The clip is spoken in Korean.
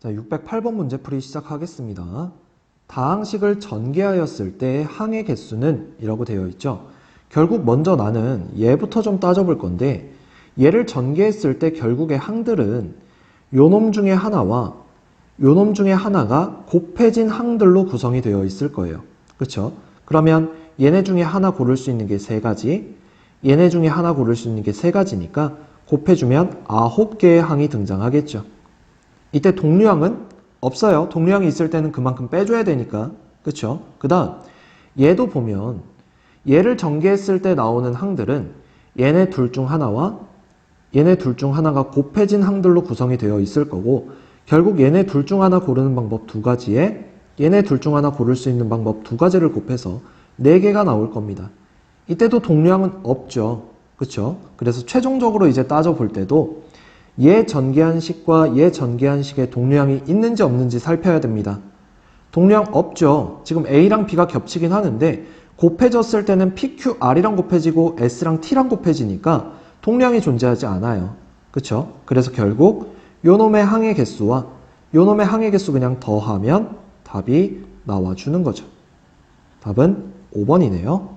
자, 608번 문제 풀이 시작하겠습니다. 다항식을 전개하였을 때 항의 개수는 이라고 되어 있죠. 결국 먼저 나는 얘부터 좀 따져볼 건데 얘를 전개했을 때 결국의 항들은 요놈 중에 하나와 요놈 중에 하나가 곱해진 항들로 구성이 되어 있을 거예요. 그렇죠? 그러면 얘네 중에 하나 고를 수 있는 게 세 가지, 얘네 중에 하나 고를 수 있는 게 세 가지니까 곱해주면 아홉 개의 항이 등장하겠죠. 이때 동류항은 없어요. 동류항이 있을 때는 그만큼 빼줘야 되니까. 그쵸? 그 다음, 얘도 보면 얘를 전개했을 때 나오는 항들은 얘네 둘 중 하나와 얘네 둘 중 하나가 곱해진 항들로 구성이 되어 있을 거고 결국 얘네 둘 중 하나 고르는 방법 두 가지에 얘네 둘 중 하나 고를 수 있는 방법 두 가지를 곱해서 네 개가 나올 겁니다. 이때도 동류항은 없죠. 그쵸? 그래서 최종적으로 이제 따져볼 때도 얘 전개한식과 얘 전개한식의 동류항이 있는지 없는지 살펴야 됩니다. 동류항 없죠. 지금 A랑 B가 겹치긴 하는데 곱해졌을 때는 PQR이랑 곱해지고 S랑 T랑 곱해지니까 동류항이 존재하지 않아요. 그쵸? 그래서 결국 요놈의 항의 개수와 요놈의 항의 개수 그냥 더하면 답이 나와주는 거죠. 답은 5번이네요.